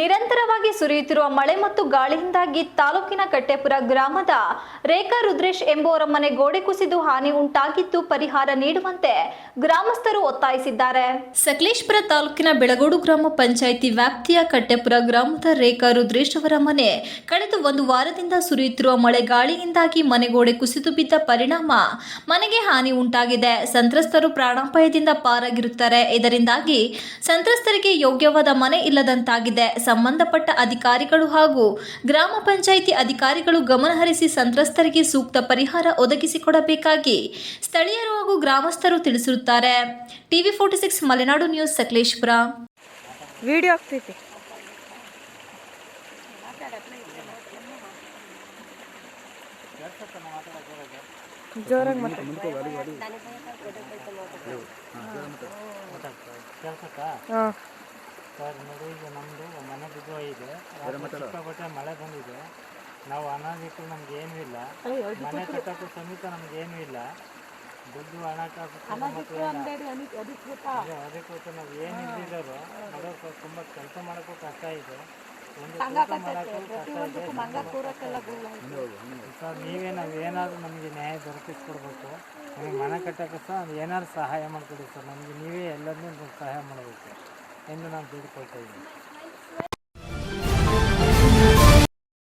ನಿರಂತರವಾಗಿ ಸುರಿಯುತ್ತಿರುವ ಮಳೆ ಮತ್ತು ಗಾಳಿಯಿಂದಾಗಿ ತಾಲೂಕಿನ ಕಟ್ಟೆಪುರ ಗ್ರಾಮದ ರೇಖಾ ರುದ್ರೇಶ್ ಎಂಬುವರ ಮನೆ ಗೋಡೆ ಕುಸಿದು ಹಾನಿ ಉಂಟಾಗಿದ್ದು ಪರಿಹಾರ ನೀಡುವಂತೆ ಗ್ರಾಮಸ್ಥರು ಒತ್ತಾಯಿಸಿದ್ದಾರೆ. ಸಕಲೇಶ್ಪುರ ತಾಲೂಕಿನ ಬೆಳಗೋಡು ಗ್ರಾಮ ಪಂಚಾಯಿತಿ ವ್ಯಾಪ್ತಿಯ ಕಟ್ಟೆಪುರ ಗ್ರಾಮದ ರೇಖಾ ರುದ್ರೇಶ್ ಅವರ ಮನೆ ಕಳೆದ ಒಂದು ವಾರದಿಂದ ಸುರಿಯುತ್ತಿರುವ ಮಳೆ ಗಾಳಿಯಿಂದಾಗಿ ಮನೆಗೋಡೆ ಕುಸಿದು ಬಿದ್ದ ಪರಿಣಾಮ ಮನೆಗೆ ಹಾನಿ ಉಂಟಾಗಿದೆ. ಸಂತ್ರಸ್ತರು ಪ್ರಾಣಾಪಾಯದಿಂದ ಪಾರಾಗಿರುತ್ತಾರೆ. ಇದರಿಂದಾಗಿ ಸಂತ್ರಸ್ತರಿಗೆ ಯೋಗ್ಯವಾದ ಮನೆ ಇಲ್ಲದಂತಾಗಿದೆ. ಸಂಬಂಧಪಟ್ಟ ಅಧಿಕಾರಿಗಳು ಹಾಗೂ ಗ್ರಾಮ ಪಂಚಾಯಿತಿ ಅಧಿಕಾರಿಗಳು ಗಮನಹರಿಸಿ ಸಂತ್ರಸ್ತರಿಗೆ ಸೂಕ್ತ ಪರಿಹಾರ ಒದಗಿಸಿಕೊಡಬೇಕಾಗಿ ಸ್ಥಳೀಯರು ಹಾಗೂ ಗ್ರಾಮಸ್ಥರು ತಿಳಿಸಿರುತ್ತಾರೆ. TV forty six Malenadu news Sakleshpur. Video ಆಗ್ತೈತಿ. ಜೋರಾಗಿ ಮಾತಾಡಿ. ಸರ್ ನೋಡಿ ಈಗ ನಮ್ಮದು ಮನೆ ಬಿದ್ದು ಹೋಗಿದೆ. ಸಿಕ್ಕಾಪಟ್ಟೆ ಮಳೆ ಬಂದಿದೆ. ನಾವು ಬಿಟ್ಟು ನಮ್ಗೆ ಏನೂ ಇಲ್ಲ. ಮನೆ ಕಟ್ಟೋಕ್ಕೂ ಸಮೇತ ನಮ್ಗೆ ಏನೂ ಇಲ್ಲ. ದುಡ್ಡು ಹಣ ಅದಕ್ಕೋಸ್ಕರ ನಾವು ಏನು ಇಲ್ದಿರೋರು ಅದಕ್ಕೆ ತುಂಬ ಕೆಲಸ ಮಾಡೋಕ್ಕೂ ಕಷ್ಟ ಇದೆ. ಒಂದು ಕೆಲಸ ಮಾಡೋಕ್ಕೂ ಕಷ್ಟ ಇದೆ. ಸರ್ ನೀವೇ ನಾವು ಏನಾದರೂ ನಮಗೆ ನ್ಯಾಯ ದೊರಕಿಸ್ಕೊಡ್ಬೇಕು. ನಮಗೆ ಮನೆ ಕಟ್ಟೋಕ್ಕೆ ಸಹ ಏನಾದ್ರು ಸಹಾಯ ಮಾಡಿಕೊಡಿ ಸರ್. ನಮಗೆ ನೀವೇ ಎಲ್ಲರನ್ನೂ ಸಹಾಯ ಮಾಡಬೇಕು. എന്നു നാം തേടിപ്പോയി കഴിഞ്ഞു